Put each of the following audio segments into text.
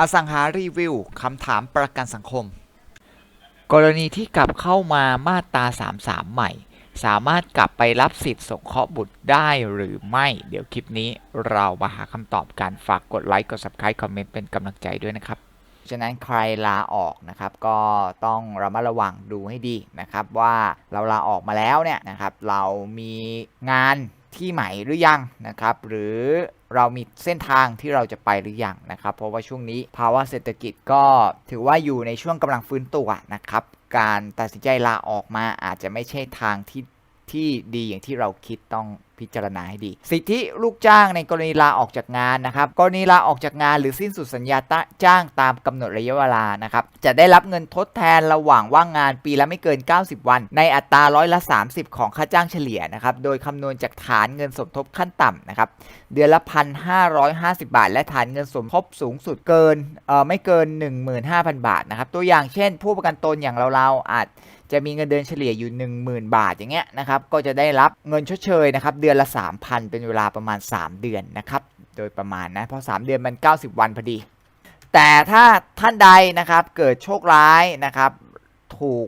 อสังหารีวิวคำถามประกันสังคม กรณีที่กลับเข้ามามาตรา 33 ใหม่ สามารถกลับไปรับสิทธิ์สงเคราะห์บุตรได้หรือไม่ เดี๋ยวคลิปนี้เรามาหาคำตอบกัน ฝากกดไลค์ กด subscribe คอมเมนต์เป็นกำลังใจด้วยนะครับ ฉะนั้นใครลาออกนะครับ ก็ต้องระมัดระวังดูให้ดีนะครับ ว่าเราลาออกมาแล้วเนี่ยนะครับ เรามีงาน ที่ใหม่หรือยังนะครับ หรือเรามีเส้นทางที่เราจะไปหรือยังนะครับ เพราะว่าช่วงนี้ภาวะเศรษฐกิจก็ถือว่าอยู่ในช่วงกำลังฟื้นตัวนะครับ การตัดสินใจลาออกมาอาจจะไม่ใช่ทางที่ ที่ดีอย่างที่เราคิดต้องพิจารณาให้ดี สิทธิลูกจ้างในกรณีลาออกจากงานนะครับ กรณีลาออกจากงานหรือสิ้นสุดสัญญาจ้างตามกำหนดระยะเวลานะครับ จะได้รับเงินทดแทนระหว่างว่างงานปีละไม่เกิน 90 วัน ในอัตราร้อยละ 30 ของค่าจ้างเฉลี่ยนะครับ โดยคำนวณจากฐานเงินสมทบขั้นต่ำนะครับ เดือนละ 1,550 บาท และฐานเงินสมทบสูงสุดเกินเอ่อไม่เกิน 15,000 บาทนะครับ ตัวอย่างเช่น ผู้ประกันตนอย่างเราๆอาจ จะมีเงินเดือนเฉลี่ยอยู่ 10,000 บาทอย่างเงี้ยนะครับก็จะได้รับเงินชดเชยนะครับเดือนละ 3,000 เป็นเวลาประมาณ 3 เดือนนะครับโดยประมาณนะเพราะ 3 เดือนมัน 90 วันพอดี แต่ถ้าท่านใดนะครับเกิดโชคร้ายนะครับถูก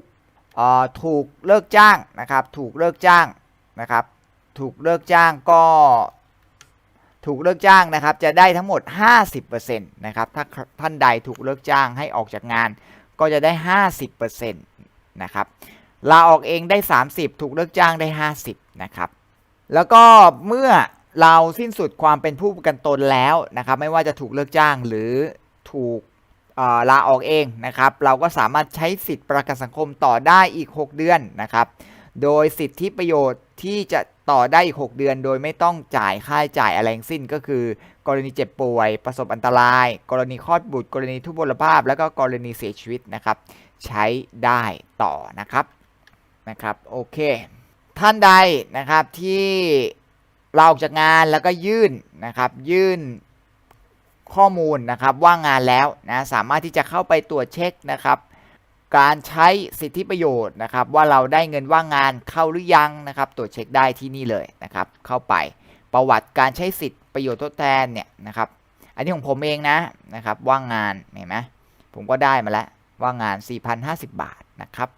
เอ่อถูกเลิกจ้างนะครับถูกเลิกจ้างนะครับถูกเลิกจ้างก็ถูกเลิกจ้างนะครับจะได้ทั้งหมด 50%นะครับถ้าท่านใดถูกเลิกจ้างให้ออกจากงานก็จะได้ 50%น นะครับลาออกเองได้ 30 ถูกเลิกจ้างได้ 50นะครับแล้วก็เมื่อเราสิ้นสุดความเป็นผู้ประกันตนแล้วนะครับไม่ว่าจะถูกเลิกจ้างหรือถูกลาออกเองนะครับ เราก็สามารถใช้สิทธิประกันสังคมต่อได้อีก 6 เดือนนะครับ โดยสิทธิประโยชน์ที่จะ ต่อได้อีก 6 เดือนโดยไม่ต้องจ่ายค่าจ่ายอะไรงสิ้นก็คือ กรณีเจ็บป่วย ประสบอันตราย กรณีคลอดบุตร กรณีทุพพลภาพ แล้วก็กรณีเสียชีวิตนะครับ ใช้ได้ต่อนะครับนะครับโอเค ท่านใดนะครับที่เราออกจากงานแล้วก็ยื่นนะครับ ยื่นข้อมูลนะครับว่างงานแล้วนะสามารถที่จะเข้าไปตรวจเช็คนะครับ การใช้สิทธิประโยชน์นะครับ ว่าเราได้เงินว่างงานเข้าหรือยังนะครับ ตรวจเช็คได้ที่นี่เลยนะครับ เข้าไปประวัติการใช้สิทธิประโยชน์ทดแทนเนี่ยนะครับ อันนี้ของผมเองนะนะครับ ว่างงานเห็นไหมผมก็ได้มาแล้วว่างงาน 4,050 บาทนะครับ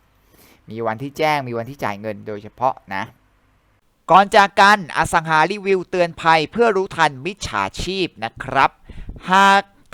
มีวันที่แจ้งมีวันที่จ่ายเงินโดยเฉพาะนะก่อนจากกันอสังหารีวิวเตือนภัยเพื่อรู้ทันมิจฉาชีพนะครับ หาก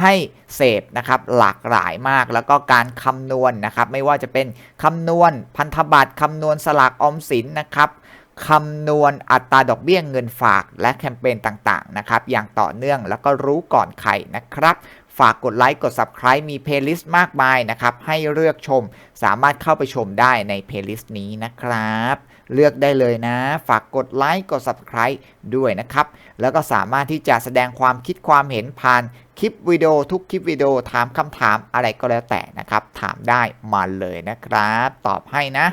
ให้เสพนะครับหลากหลายมากแล้วก็การคำนวณนะครับ ไม่ว่าจะเป็นคำนวณพันธบัตรคำนวณสลากออมสินนะครับคำนวณอัตราดอกเบี้ยเงินฝากและแคมเปญต่างๆนะครับอย่างต่อเนื่องแล้วก็รู้ก่อนใครนะครับ ฝากกดไลค์กด Subscribe มีเพลย์ลิสต์มากมายนะครับ ให้เลือกชมสามารถเข้าไปชมได้ในเพลย์ลิสต์นี้นะครับ เลือกได้เลยนะ ฝากกดไลค์กด Subscribe ด้วยนะครับ แล้วก็สามารถที่จะแสดงความคิดความเห็นผ่านคลิปวิดีโอทุกคลิปวิดีโอถามคำถามอะไรก็แล้วแต่นะครับ ถามได้มาเลยนะครับ ตอบให้นะ